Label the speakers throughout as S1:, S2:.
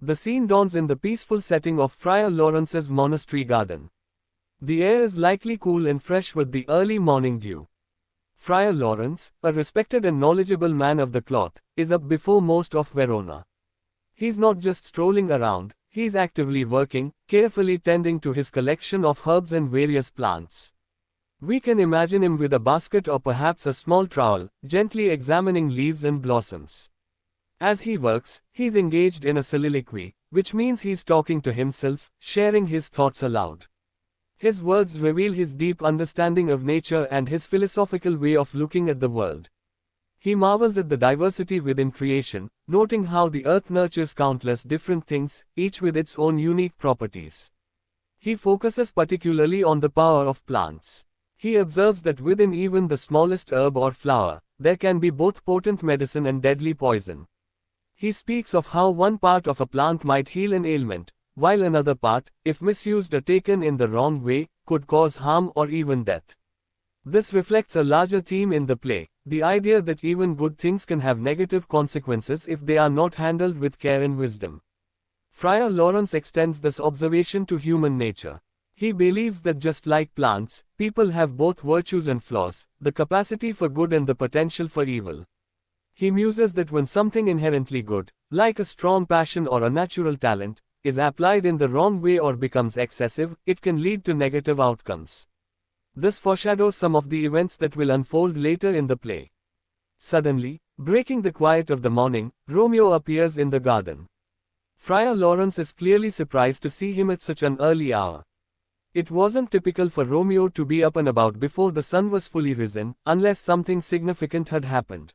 S1: The scene dawns in the peaceful setting of Friar Lawrence's monastery garden. The air is likely cool and fresh with the early morning dew. Friar Lawrence, a respected and knowledgeable man of the cloth, is up before most of Verona. He's not just strolling around, he's actively working, carefully tending to his collection of herbs and various plants. We can imagine him with a basket or perhaps a small trowel, gently examining leaves and blossoms. As he works, he's engaged in a soliloquy, which means he's talking to himself, sharing his thoughts aloud. His words reveal his deep understanding of nature and his philosophical way of looking at the world. He marvels at the diversity within creation, noting how the earth nurtures countless different things, each with its own unique properties. He focuses particularly on the power of plants. He observes that within even the smallest herb or flower, there can be both potent medicine and deadly poison. He speaks of how one part of a plant might heal an ailment, while another part, if misused or taken in the wrong way, could cause harm or even death. This reflects a larger theme in the play, the idea that even good things can have negative consequences if they are not handled with care and wisdom. Friar Lawrence extends this observation to human nature. He believes that just like plants, people have both virtues and flaws, the capacity for good and the potential for evil. He muses that when something inherently good, like a strong passion or a natural talent, is applied in the wrong way or becomes excessive, it can lead to negative outcomes. This foreshadows some of the events that will unfold later in the play. Suddenly, breaking the quiet of the morning, Romeo appears in the garden. Friar Lawrence is clearly surprised to see him at such an early hour. It wasn't typical for Romeo to be up and about before the sun was fully risen, unless something significant had happened.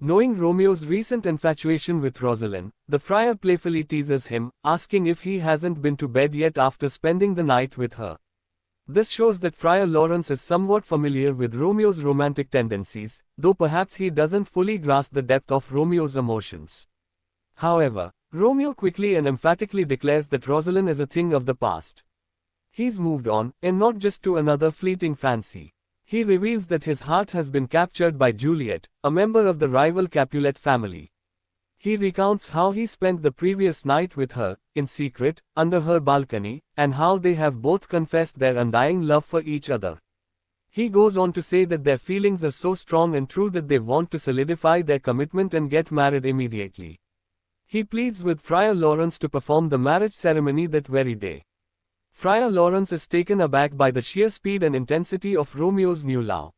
S1: Knowing Romeo's recent infatuation with Rosalind, the friar playfully teases him, asking if he hasn't been to bed yet after spending the night with her. This shows that Friar Lawrence is somewhat familiar with Romeo's romantic tendencies, though perhaps he doesn't fully grasp the depth of Romeo's emotions. However, Romeo quickly and emphatically declares that Rosalind is a thing of the past. He's moved on, and not just to another fleeting fancy. He reveals that his heart has been captured by Juliet, a member of the rival Capulet family. He recounts how he spent the previous night with her, in secret, under her balcony, and how they have both confessed their undying love for each other. He goes on to say that their feelings are so strong and true that they want to solidify their commitment and get married immediately. He pleads with Friar Lawrence to perform the marriage ceremony that very day. Friar Lawrence is taken aback by the sheer speed and intensity of Romeo's new love.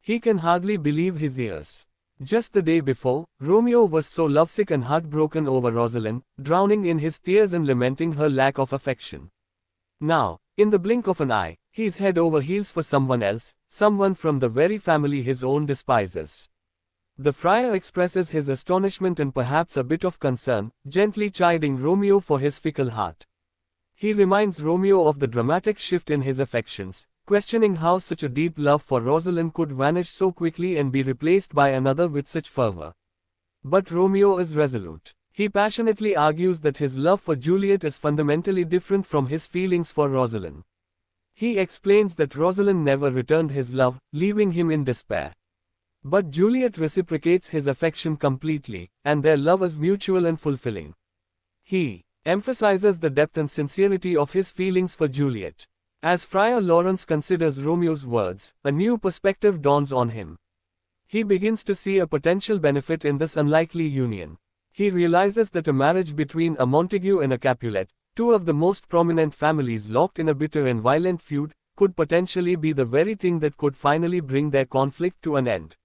S1: He can hardly believe his ears. Just the day before, Romeo was so lovesick and heartbroken over Rosalind, drowning in his tears and lamenting her lack of affection. Now, in the blink of an eye, he's head over heels for someone else, someone from the very family his own despises. The friar expresses his astonishment and perhaps a bit of concern, gently chiding Romeo for his fickle heart. He reminds Romeo of the dramatic shift in his affections, questioning how such a deep love for Rosalind could vanish so quickly and be replaced by another with such fervor. But Romeo is resolute. He passionately argues that his love for Juliet is fundamentally different from his feelings for Rosalind. He explains that Rosalind never returned his love, leaving him in despair. But Juliet reciprocates his affection completely, and their love is mutual and fulfilling. He emphasizes the depth and sincerity of his feelings for Juliet. As Friar Lawrence considers Romeo's words, a new perspective dawns on him. He begins to see a potential benefit in this unlikely union. He realizes that a marriage between a Montague and a Capulet, two of the most prominent families locked in a bitter and violent feud, could potentially be the very thing that could finally bring their conflict to an end.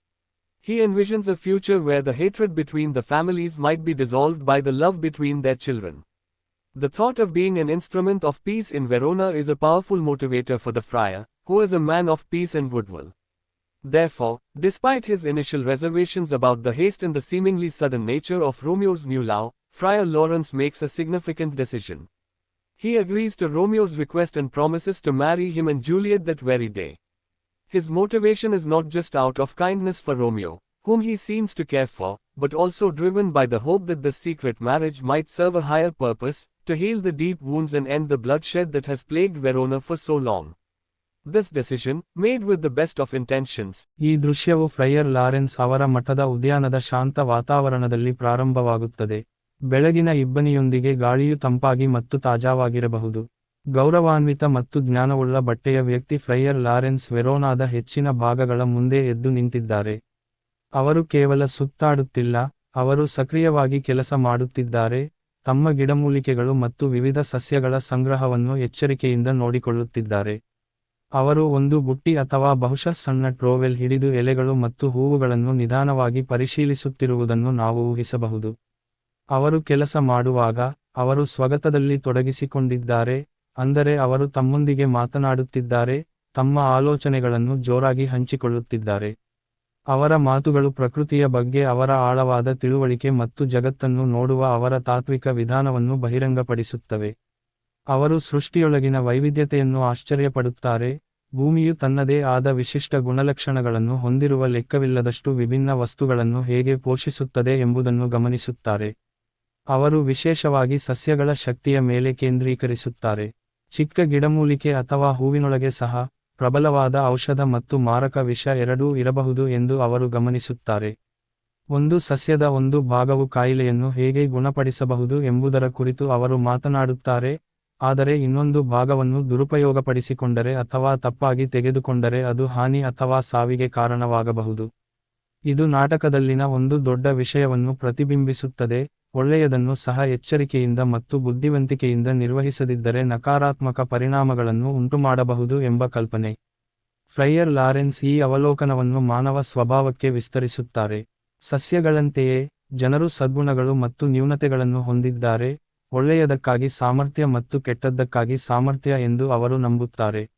S1: He envisions a future where the hatred between the families might be dissolved by the love between their children. The thought of being an instrument of peace in Verona is a powerful motivator for the friar, who is a man of peace and goodwill. Therefore, despite his initial reservations about the haste and the seemingly sudden nature of Romeo's new love, Friar Lawrence makes a significant decision. He agrees to Romeo's request and promises to marry him and Juliet that very day. His motivation is not just out of kindness for Romeo, whom he seems to care for, but also driven by the hope that this secret marriage might serve a higher purpose, to heal the deep wounds and end the bloodshed that has plagued Verona for so long. This decision, made with the best of intentions,
S2: ಈ ದೃಶ್ಯವು fryer Lawrence ಅವರ ಮಠದ ಉದ್ಯಾನದ ಶಾಂತ ವಾತಾವರಣದಲ್ಲಿ ಪ್ರಾರಂಭವಾಗುತ್ತದೆ. ಬೆಳಗಿನ ಇಬ್ಬನಿಯೊಂದಿಗೆ ಗಾಳಿಯು ತಂಪಾಗಿ ಮತ್ತು ತಾಜಾವಾಗಿರಬಹುದು. ಗೌರವಾನ್ವಿತ ಮತ್ತು ಜ್ಞಾನವುಳ್ಳ ಬಟ್ಟೆಯ ವ್ಯಕ್ತಿ ಫ್ರೈಯರ್ ಲಾರೆನ್ಸ್ ವೆರೋನಾದ ಹೆಚ್ಚಿನ ಭಾಗಗಳ ಮುಂದೆ ಎದ್ದು ನಿಂತಿದ್ದಾರೆ. ಅವರು ಕೇವಲ ಸುತ್ತಾಡುತ್ತಿಲ್ಲ ಅವರು ಸಕ್ರಿಯವಾಗಿ ಕೆಲಸ ಮಾಡುತ್ತಿದ್ದಾರೆ ತಮ್ಮ ಗಿಡಮೂಲಿಕೆಗಳು ಮತ್ತು ವಿವಿಧ ಸಸ್ಯಗಳ ಸಂಗ್ರಹವನ್ನು ಎಚ್ಚರಿಕೆಯಿಂದ ನೋಡಿಕೊಳ್ಳುತ್ತಿದ್ದಾರೆ. ಅವರು ಒಂದು ಬುಟ್ಟಿ ಅಥವಾ ಬಹುಶಃ ಸಣ್ಣ ಟ್ರೋವೆಲ್ ಹಿಡಿದು ಎಲೆಗಳು ಮತ್ತು ಹೂವುಗಳನ್ನು ನಿಧಾನವಾಗಿ ಪರಿಶೀಲಿಸುತ್ತಿರುವುದನ್ನು ನಾವು ಊಹಿಸಬಹುದು. ಅವರು ಕೆಲಸ ಮಾಡುವಾಗ, ಅವರು ಸ್ವಗತದಲ್ಲಿ ತೊಡಗಿಸಿಕೊಂಡಿದ್ದಾರೆ, ಅಂದರೆ ಅವರು ತಮ್ಮೊಂದಿಗೆ ಮಾತನಾಡುತ್ತಿದ್ದಾರೆ, ತಮ್ಮ ಆಲೋಚನೆಗಳನ್ನು ಜೋರಾಗಿ ಹಂಚಿಕೊಳ್ಳುತ್ತಿದ್ದಾರೆ. ಅವರ ಮಾತುಗಳು ಪ್ರಕೃತಿಯ ಬಗ್ಗೆ ಅವರ ಆಳವಾದ ತಿಳುವಳಿಕೆ ಮತ್ತು ಜಗತ್ತನ್ನು ನೋಡುವ ಅವರ ತಾತ್ವಿಕ ವಿಧಾನವನ್ನು ಬಹಿರಂಗಪಡಿಸುತ್ತವೆ. ಅವರು ಸೃಷ್ಟಿಯೊಳಗಿನ ವೈವಿಧ್ಯತೆಯನ್ನು ಆಶ್ಚರ್ಯಪಡುತ್ತಾರೆ, ಭೂಮಿಯು ತನ್ನದೇ ಆದ ವಿಶಿಷ್ಟ ಗುಣಲಕ್ಷಣಗಳನ್ನು ಹೊಂದಿರುವ ಲೆಕ್ಕವಿಲ್ಲದಷ್ಟು ವಿಭಿನ್ನ ವಸ್ತುಗಳನ್ನು ಹೇಗೆ ಪೋಷಿಸುತ್ತದೆ ಎಂಬುದನ್ನು ಗಮನಿಸುತ್ತಾರೆ. ಅವರು ವಿಶೇಷವಾಗಿ ಸಸ್ಯಗಳ ಶಕ್ತಿಯ ಮೇಲೆ ಕೇಂದ್ರೀಕರಿಸುತ್ತಾರೆ, ಚಿಕ್ಕ ಗಿಡಮೂಲಿಕೆ ಅಥವಾ ಹೂವಿನೊಳಗೆ ಸಹ. ಪ್ರಬಲವಾದ ಔಷಧ ಮತ್ತು ಮಾರಕ ವಿಷ ಎರಡೂ ಇರಬಹುದು ಎಂದು ಅವರು ಗಮನಿಸುತ್ತಾರೆ. ಒಂದು ಸಸ್ಯದ ಒಂದು ಭಾಗವು ಕಾಯಿಲೆಯನ್ನು ಹೇಗೆ ಗುಣಪಡಿಸಬಹುದು ಎಂಬುದರ ಕುರಿತು ಅವರು ಮಾತನಾಡುತ್ತಾರೆ, ಆದರೆ ಇನ್ನೊಂದು ಭಾಗವನ್ನು ದುರುಪಯೋಗಪಡಿಸಿಕೊಂಡರೆ ಅಥವಾ ತಪ್ಪಾಗಿ ತೆಗೆದುಕೊಂಡರೆ ಅದು ಹಾನಿ ಅಥವಾ ಸಾವಿಗೆ ಕಾರಣವಾಗಬಹುದು. ಇದು ನಾಟಕದಲ್ಲಿನ ಒಂದು ದೊಡ್ಡ ವಿಷಯವನ್ನು ಪ್ರತಿಬಿಂಬಿಸುತ್ತದೆ ಒಳ್ಳೆಯದನ್ನು ಸಹ ಎಚ್ಚರಿಕೆಯಿಂದ ಮತ್ತು ಬುದ್ಧಿವಂತಿಕೆಯಿಂದ ನಿರ್ವಹಿಸದಿದ್ದರೆ ನಕಾರಾತ್ಮಕ ಪರಿಣಾಮಗಳನ್ನು ಉಂಟುಮಾಡಬಹುದು ಎಂಬ ಕಲ್ಪನೆ. ಫ್ರೈಯರ್ ಲಾರೆನ್ಸ್ ಈ ಅವಲೋಕನವನ್ನು ಮಾನವ ಸ್ವಭಾವಕ್ಕೆ ವಿಸ್ತರಿಸುತ್ತಾರೆ. ಸಸ್ಯಗಳಂತೆಯೇ, ಜನರು ಸದ್ಗುಣಗಳು ಮತ್ತು ನ್ಯೂನತೆಗಳನ್ನು ಹೊಂದಿದ್ದಾರೆ, ಒಳ್ಳೆಯದಕ್ಕಾಗಿ ಸಾಮರ್ಥ್ಯ ಮತ್ತು ಕೆಟ್ಟದ್ದಕ್ಕಾಗಿ ಸಾಮರ್ಥ್ಯ ಎಂದು ಅವರು ನಂಬುತ್ತಾರೆ.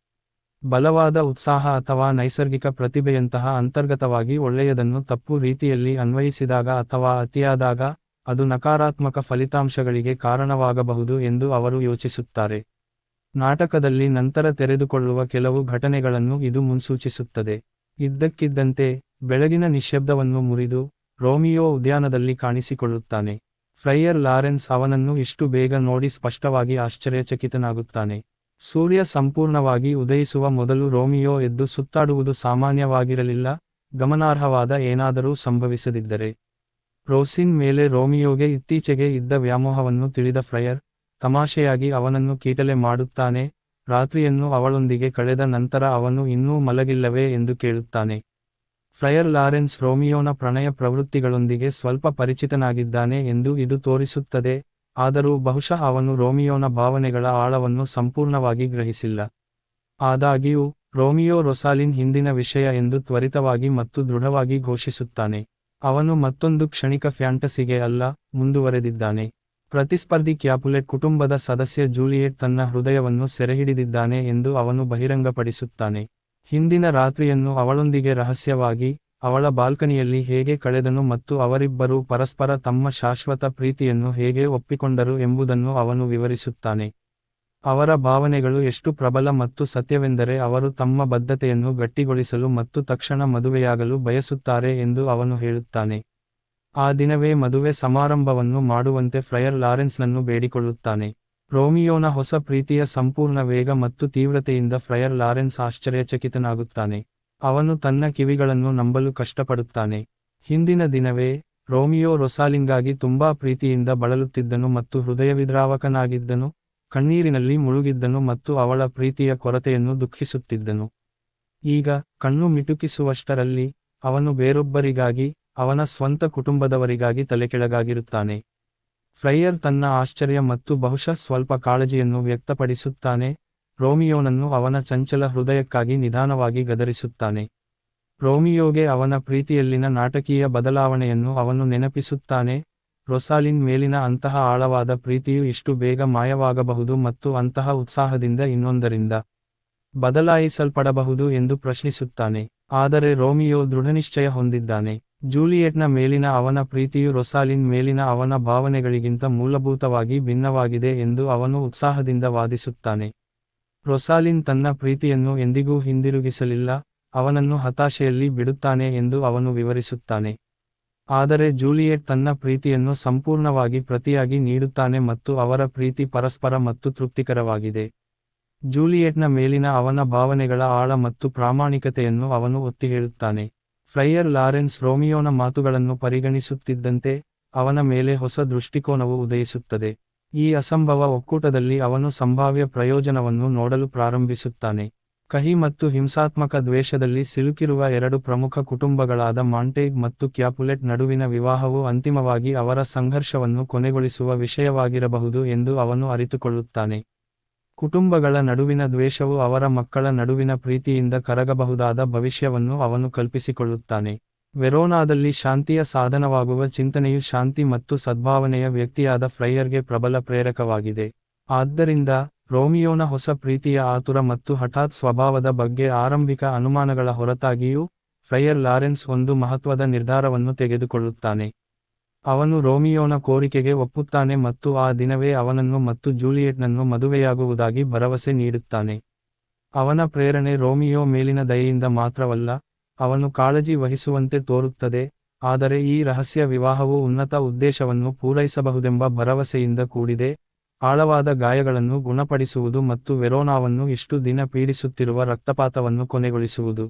S2: ಬಲವಾದ ಉತ್ಸಾಹ ಅಥವಾ ನೈಸರ್ಗಿಕ ಪ್ರತಿಭೆಯಂತಹ ಅಂತರ್ಗತವಾಗಿ ಒಳ್ಳೆಯದನ್ನು ತಪ್ಪು ರೀತಿಯಲ್ಲಿ ಅನ್ವಯಿಸಿದಾಗ ಅಥವಾ ಅತಿಯಾದಾಗ ಅದು ನಕಾರಾತ್ಮಕ ಫಲಿತಾಂಶಗಳಿಗೆ ಕಾರಣವಾಗಬಹುದು ಎಂದು ಅವರು ಯೋಚಿಸುತ್ತಾರೆ. ನಾಟಕದಲ್ಲಿ ನಂತರ ತೆರೆದುಕೊಳ್ಳುವ ಕೆಲವು ಘಟನೆಗಳನ್ನು ಇದು ಮುನ್ಸೂಚಿಸುತ್ತದೆ. ಇದ್ದಕ್ಕಿದ್ದಂತೆ, ಬೆಳಗಿನ ನಿಶ್ಶಬ್ದವನ್ನು ಮುರಿದು, ರೋಮಿಯೋ ಉದ್ಯಾನದಲ್ಲಿ ಕಾಣಿಸಿಕೊಳ್ಳುತ್ತಾನೆ. ಫ್ರೈಯರ್ ಲಾರೆನ್ಸ್ ಅವನನ್ನು ಇಷ್ಟು ಬೇಗ ನೋಡಿ ಸ್ಪಷ್ಟವಾಗಿ ಆಶ್ಚರ್ಯಚಕಿತನಾಗುತ್ತಾನೆ. ಸೂರ್ಯ ಸಂಪೂರ್ಣವಾಗಿ ಉದಯಿಸುವ ಮೊದಲು ರೋಮಿಯೋ ಎದ್ದು ಸುತ್ತಾಡುವುದು ಸಾಮಾನ್ಯವಾಗಿರಲಿಲ್ಲ, ಗಮನಾರ್ಹವಾದ ಏನಾದರೂ ಸಂಭವಿಸದಿದ್ದರೆ. ರೋಸಿನ್ ಮೇಲೆ ರೋಮಿಯೋಗೆ ಇತ್ತೀಚೆಗೆ ಇದ್ದ ವ್ಯಾಮೋಹವನ್ನು ತಿಳಿದ ಫ್ರಯರ್, ತಮಾಷೆಯಾಗಿ ಅವನನ್ನು ಕೀಟಲೆ ಮಾಡುತ್ತಾನೆ, ರಾತ್ರಿಯನ್ನು ಅವಳೊಂದಿಗೆ ಕಳೆದ ನಂತರ ಅವನು ಇನ್ನೂ ಮಲಗಿಲ್ಲವೇ ಎಂದು ಕೇಳುತ್ತಾನೆ. ಫ್ರಯರ್ ಲಾರೆನ್ಸ್ ರೋಮಿಯೋನ ಪ್ರಣಯ ಪ್ರವೃತ್ತಿಗಳೊಂದಿಗೆ ಸ್ವಲ್ಪ ಪರಿಚಿತನಾಗಿದ್ದಾನೆ ಎಂದು ಇದು ತೋರಿಸುತ್ತದೆ, ಆದರೂ ಬಹುಶಃ ಅವನು ರೋಮಿಯೋನ ಭಾವನೆಗಳ ಆಳವನ್ನು ಸಂಪೂರ್ಣವಾಗಿ ಗ್ರಹಿಸಿಲ್ಲ. ಆದಾಗ್ಯೂ, ರೋಮಿಯೋ ರೊಸಾಲಿನ್ ಹಿಂದಿನ ವಿಷಯ ಎಂದು ತ್ವರಿತವಾಗಿ ಮತ್ತು ದೃಢವಾಗಿ ಘೋಷಿಸುತ್ತಾನೆ. ಅವನು ಮತ್ತೊಂದು ಕ್ಷಣಿಕ ಫ್ಯಾಂಟಸಿಗೆ ಅಲ್ಲ, ಮುಂದುವರೆದಿದ್ದಾನೆ. ಪ್ರತಿಸ್ಪರ್ಧಿ ಕ್ಯಾಪುಲೆಟ್ ಕುಟುಂಬದ ಸದಸ್ಯ ಜೂಲಿಯೆಟ್ ತನ್ನ ಹೃದಯವನ್ನು ಸೆರೆಹಿಡಿದಿದ್ದಾನೆ ಎಂದು ಅವನು ಬಹಿರಂಗಪಡಿಸುತ್ತಾನೆ. ಹಿಂದಿನ ರಾತ್ರಿಯನ್ನು ಅವಳೊಂದಿಗೆ ರಹಸ್ಯವಾಗಿ, ಅವಳ ಬಾಲ್ಕನಿಯಲ್ಲಿ ಹೇಗೆ ಕಳೆದನು ಮತ್ತು ಅವರಿಬ್ಬರೂ ಪರಸ್ಪರ ತಮ್ಮ ಶಾಶ್ವತ ಪ್ರೀತಿಯನ್ನು ಹೇಗೆ ಒಪ್ಪಿಕೊಂಡರು ಎಂಬುದನ್ನು ಅವನು ವಿವರಿಸುತ್ತಾನೆ. ಅವರ ಭಾವನೆಗಳು ಎಷ್ಟು ಪ್ರಬಲ ಮತ್ತು ಸತ್ಯವೆಂದರೆ ಅವರು ತಮ್ಮ ಬದ್ಧತೆಯನ್ನು ಗಟ್ಟಿಗೊಳಿಸಲು ಮತ್ತು ತಕ್ಷಣ ಮದುವೆಯಾಗಲು ಬಯಸುತ್ತಾರೆ ಎಂದು ಅವನು ಹೇಳುತ್ತಾನೆ. ಆ ದಿನವೇ ಮದುವೆ ಸಮಾರಂಭವನ್ನು ಮಾಡುವಂತೆ ಫ್ರಯರ್ ಲಾರೆನ್ಸ್ನನ್ನು ಬೇಡಿಕೊಳ್ಳುತ್ತಾನೆ. ರೋಮಿಯೋನ ಹೊಸ ಪ್ರೀತಿಯ ಸಂಪೂರ್ಣ ವೇಗ ಮತ್ತು ತೀವ್ರತೆಯಿಂದ ಫ್ರಯರ್ ಲಾರೆನ್ಸ್ ಆಶ್ಚರ್ಯಚಕಿತನಾಗುತ್ತಾನೆ. ಅವನು ತನ್ನ ಕಿವಿಗಳನ್ನು ನಂಬಲು ಕಷ್ಟಪಡುತ್ತಾನೆ. ಹಿಂದಿನ ದಿನವೇ ರೋಮಿಯೋ ರೊಸಾಲಿಂಗಾಗಿ ತುಂಬಾ ಪ್ರೀತಿಯಿಂದ ಬಳಲುತ್ತಿದ್ದನು ಮತ್ತು ಹೃದಯವಿದ್ರಾವಕನಾಗಿದ್ದನು. ಕಣ್ಣೀರಿನಲ್ಲಿ ಮುಳುಗಿದ್ದನು ಮತ್ತು ಅವಳ ಪ್ರೀತಿಯ ಕೊರತೆಯನ್ನು ದುಃಖಿಸುತ್ತಿದ್ದನು. ಈಗ ಕಣ್ಣು ಮಿಟುಕಿಸುವಷ್ಟರಲ್ಲಿ ಅವನು ಬೇರೊಬ್ಬರಿಗಾಗಿ, ಅವನ ಸ್ವಂತ ಕುಟುಂಬದವರಿಗಾಗಿ ತಲೆಕೆಳಗಾಗಿರುತ್ತಾನೆ. ಫ್ರೈಯರ್ ತನ್ನ ಆಶ್ಚರ್ಯ ಮತ್ತು ಬಹುಶಃ ಸ್ವಲ್ಪ ಕಾಳಜಿಯನ್ನು ವ್ಯಕ್ತಪಡಿಸುತ್ತಾನೆ. ರೋಮಿಯೋನನ್ನು ಅವನ ಚಂಚಲ ಹೃದಯಕ್ಕಾಗಿ ನಿಧಾನವಾಗಿ ಗದರಿಸುತ್ತಾನೆ. ರೋಮಿಯೋಗೆ ಅವನ ಪ್ರೀತಿಯಲ್ಲಿನ ನಾಟಕೀಯ ಬದಲಾವಣೆಯನ್ನು ಅವನು ನೆನಪಿಸುತ್ತಾನೆ. ರೊಸಾಲಿನ್ ಮೇಲಿನ ಅಂತಹ ಆಳವಾದ ಪ್ರೀತಿಯು ಇಷ್ಟು ಬೇಗ ಮಾಯವಾಗಬಹುದು ಮತ್ತು ಅಂತಹ ಉತ್ಸಾಹದಿಂದ ಇನ್ನೊಂದರಿಂದ ಬದಲಾಯಿಸಲ್ಪಡಬಹುದು ಎಂದು ಪ್ರಶ್ನಿಸುತ್ತಾನೆ. ಆದರೆ ರೋಮಿಯೋ ದೃಢನಿಶ್ಚಯ ಹೊಂದಿದ್ದಾನೆ. ಜೂಲಿಯೆಟ್ನ ಮೇಲಿನ ಅವನ ಪ್ರೀತಿಯು ರೊಸಾಲಿನ್ ಮೇಲಿನ ಅವನ ಭಾವನೆಗಳಿಗಿಂತ ಮೂಲಭೂತವಾಗಿ ಭಿನ್ನವಾಗಿದೆ ಎಂದು ಅವನು ಉತ್ಸಾಹದಿಂದ ವಾದಿಸುತ್ತಾನೆ. ರೊಸಾಲಿನ್ ತನ್ನ ಪ್ರೀತಿಯನ್ನು ಎಂದಿಗೂ ಹಿಂದಿರುಗಿಸಲಿಲ್ಲ, ಅವನನ್ನು ಹತಾಶೆಯಲ್ಲಿ ಬಿಡುತ್ತಾನೆ ಎಂದು ಅವನು ವಿವರಿಸುತ್ತಾನೆ. ಆದರೆ ಜೂಲಿಯೆಟ್ ತನ್ನ ಪ್ರೀತಿಯನ್ನು ಸಂಪೂರ್ಣವಾಗಿ ಪ್ರತಿಯಾಗಿ ನೀಡುತ್ತಾನೆ ಮತ್ತು ಅವರ ಪ್ರೀತಿ ಪರಸ್ಪರ ಮತ್ತು ತೃಪ್ತಿಕರವಾಗಿದೆ. ಜೂಲಿಯೆಟ್ನ ಮೇಲಿನ ಅವನ ಭಾವನೆಗಳ ಆಳ ಮತ್ತು ಪ್ರಾಮಾಣಿಕತೆಯನ್ನು ಅವನು ಒತ್ತಿ ಹೇಳುತ್ತಾನೆ. ಫ್ರೈಯರ್ ಲಾರೆನ್ಸ್ ರೋಮಿಯೋನ ಮಾತುಗಳನ್ನು ಪರಿಗಣಿಸುತ್ತಿದ್ದಂತೆ ಅವನ ಮೇಲೆ ಹೊಸ ದೃಷ್ಟಿಕೋನವು ಉದಯಿಸುತ್ತದೆ. ಈ ಅಸಂಭವ ಒಕ್ಕೂಟದಲ್ಲಿ ಅವನು ಸಂಭಾವ್ಯ ಪ್ರಯೋಜನವನ್ನು ನೋಡಲು ಪ್ರಾರಂಭಿಸುತ್ತಾನೆ. ಕಹಿ ಮತ್ತು ಹಿಂಸಾತ್ಮಕ ದ್ವೇಷದಲ್ಲಿ ಸಿಲುಕಿರುವ ಎರಡು ಪ್ರಮುಖ ಕುಟುಂಬಗಳಾದ ಮಾಂಟೇಗ್ ಮತ್ತು ಕ್ಯಾಪುಲೆಟ್ ನಡುವಿನ ವಿವಾಹವು ಅಂತಿಮವಾಗಿ ಅವರ ಸಂಘರ್ಷವನ್ನು ಕೊನೆಗೊಳಿಸುವ ವಿಷಯವಾಗಿರಬಹುದು ಎಂದು ಅವನು ಅರಿತುಕೊಳ್ಳುತ್ತಾನೆ. ಕುಟುಂಬಗಳ ನಡುವಿನ ದ್ವೇಷವು ಅವರ ಮಕ್ಕಳ ನಡುವಿನ ಪ್ರೀತಿಯಿಂದ ಕರಗಬಹುದಾದ ಭವಿಷ್ಯವನ್ನು ಅವನು ಕಲ್ಪಿಸಿಕೊಳ್ಳುತ್ತಾನೆ. ವೆರೋನಾದಲ್ಲಿ ಶಾಂತಿಯ ಸಾಧನವಾಗುವ ಚಿಂತನೆಯು ಶಾಂತಿ ಮತ್ತು ಸದ್ಭಾವನೆಯ ವ್ಯಕ್ತಿಯಾದ ಫ್ರೈಯರ್ಗೆ ಪ್ರಬಲ ಪ್ರೇರಕವಾಗಿದೆ. ಆದ್ದರಿಂದ ರೋಮಿಯೋನ ಹೊಸ ಪ್ರೀತಿಯ ಆತುರ ಮತ್ತು ಹಠಾತ್ ಸ್ವಭಾವದ ಬಗ್ಗೆ ಆರಂಭಿಕ ಅನುಮಾನಗಳ ಹೊರತಾಗಿಯೂ, ಫ್ರೈಯರ್ ಲಾರೆನ್ಸ್ ಒಂದು ಮಹತ್ವದ ನಿರ್ಧಾರವನ್ನು ತೆಗೆದುಕೊಳ್ಳುತ್ತಾನೆ. ಅವನು ರೋಮಿಯೋನ ಕೋರಿಕೆಗೆ ಒಪ್ಪುತ್ತಾನೆ ಮತ್ತು ಆ ದಿನವೇ ಅವನನ್ನು ಮತ್ತು ಜೂಲಿಯೆಟ್ನನ್ನು ಮದುವೆಯಾಗುವುದಾಗಿ ಭರವಸೆ ನೀಡುತ್ತಾನೆ. ಅವನ ಪ್ರೇರಣೆ ರೋಮಿಯೋ ಮೇಲಿನ ದಯೆಯಿಂದ ಮಾತ್ರವಲ್ಲ, ಅವನು ಕಾಳಜಿ ವಹಿಸುವಂತೆ ತೋರುತ್ತದೆ, ಆದರೆ ಈ ರಹಸ್ಯ ವಿವಾಹವು ಉನ್ನತ ಉದ್ದೇಶವನ್ನು ಪೂರೈಸಬಹುದೆಂಬ ಭರವಸೆಯಿಂದ ಕೂಡಿದೆ ಆಳವಾದ ಗಾಯಗಳನ್ನು ಗುಣಪಡಿಸುವುದು ಮತ್ತು ವೆರೋನಾವನ್ನು ಇಷ್ಟು ದಿನ ಪೀಡಿಸುತ್ತಿರುವ ರಕ್ತಪಾತವನ್ನು ಕೊನೆಗೊಳಿಸುವುದು.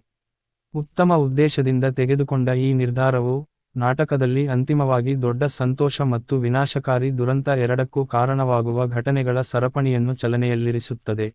S2: ಉತ್ತಮ ಉದ್ದೇಶದಿಂದ ತೆಗೆದುಕೊಂಡ ಈ ನಿರ್ಧಾರವು ನಾಟಕದಲ್ಲಿ ಅಂತಿಮವಾಗಿ ದೊಡ್ಡ ಸಂತೋಷ ಮತ್ತು ವಿನಾಶಕಾರಿ ದುರಂತ ಎರಡಕ್ಕೂ ಕಾರಣವಾಗುವ ಘಟನೆಗಳ ಸರಪಣಿಯನ್ನು ಚಲನೆಯಲ್ಲಿರಿಸುತ್ತದೆ.